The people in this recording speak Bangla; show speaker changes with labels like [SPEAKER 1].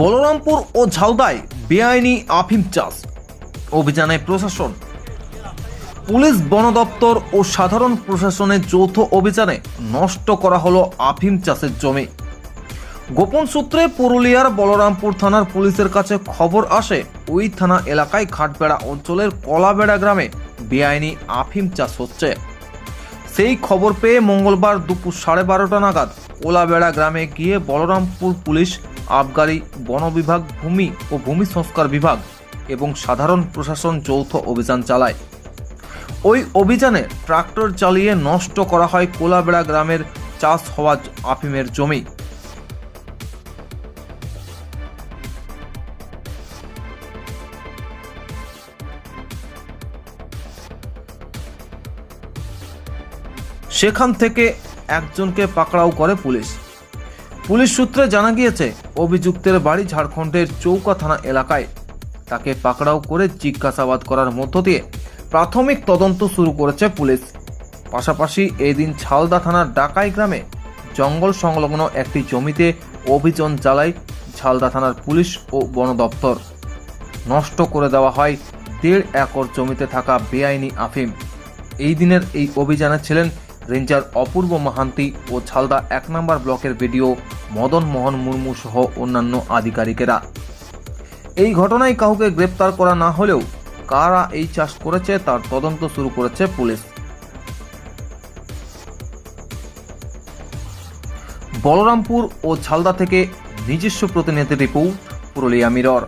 [SPEAKER 1] বলরামপুর ও ঝালদায় বেআইনি আফিম চাষ। অভিযানে প্রশাসন। পুলিশ, বন দপ্তর ও সাধারণ প্রশাসনের যৌথ অভিযানে নষ্ট করা হলো আফিম চাষের জমি। গোপন সূত্রে পুরুলিয়ার বলরামপুর থানার পুলিশের কাছে খবর আসে, ওই থানা এলাকায় ঘাটবেড়া অঞ্চলের কলাবেড়া গ্রামে বেআইনি আফিম চাষ হচ্ছে। সেই খবর পেয়ে মঙ্গলবার দুপুর সাড়ে বারোটা নাগাদ ওলাবেড়া গ্রামে গিয়ে বলরামপুর পুলিশ আবগারি বন বিভাগ ভূমি ও ভূমি সংস্কার বিভাগ এবং সাধারণ প্রশাসন যৌথ অভিযান চালায়। ওই অভিযানে ট্রাক্টর চালিয়ে নষ্ট করা হয় কোলাবেড়া গ্রামের চাষ হওয়া আফিমের জমি। সেখান থেকে একজনকে পাকড়াও করে পুলিশ। পুলিশ সূত্রে জানা গিয়েছে, অভিযুক্তের বাড়ি ঝাড়খণ্ডের চৌকা থানা এলাকায়। তাকে পাকড়াও করে জিজ্ঞাসাবাদ করার মধ্য দিয়ে প্রাথমিক তদন্ত শুরু করেছে পুলিশ। পাশাপাশি এই দিন ছালদা থানার ডাকাই গ্রামে জঙ্গল সংলগ্ন একটি জমিতে অভিযান চালায় ঝালদা থানার পুলিশ ও বন দপ্তর। নষ্ট করে দেওয়া হয় দেড় একর জমিতে থাকা বেআইনি আফিম। এই দিনের এই অভিযানে ছিলেন রেঞ্জার অপূর্ব মাহান্তি ও ছালদা এক নম্বর ব্লকের বিডিও মদন মোহন মুর্মু সহ অন্যান্য আধিকারিকেরা। এই ঘটনায় কাউকে গ্রেপ্তার করা না হলেও কারা এই চাষ করেছে তার তদন্ত শুরু করেছে পুলিশ। বলরামপুর ও ঝালদা থেকে নিজস্ব প্রতিনিধি রিপোর্ট পুরুলিয়া মিরর।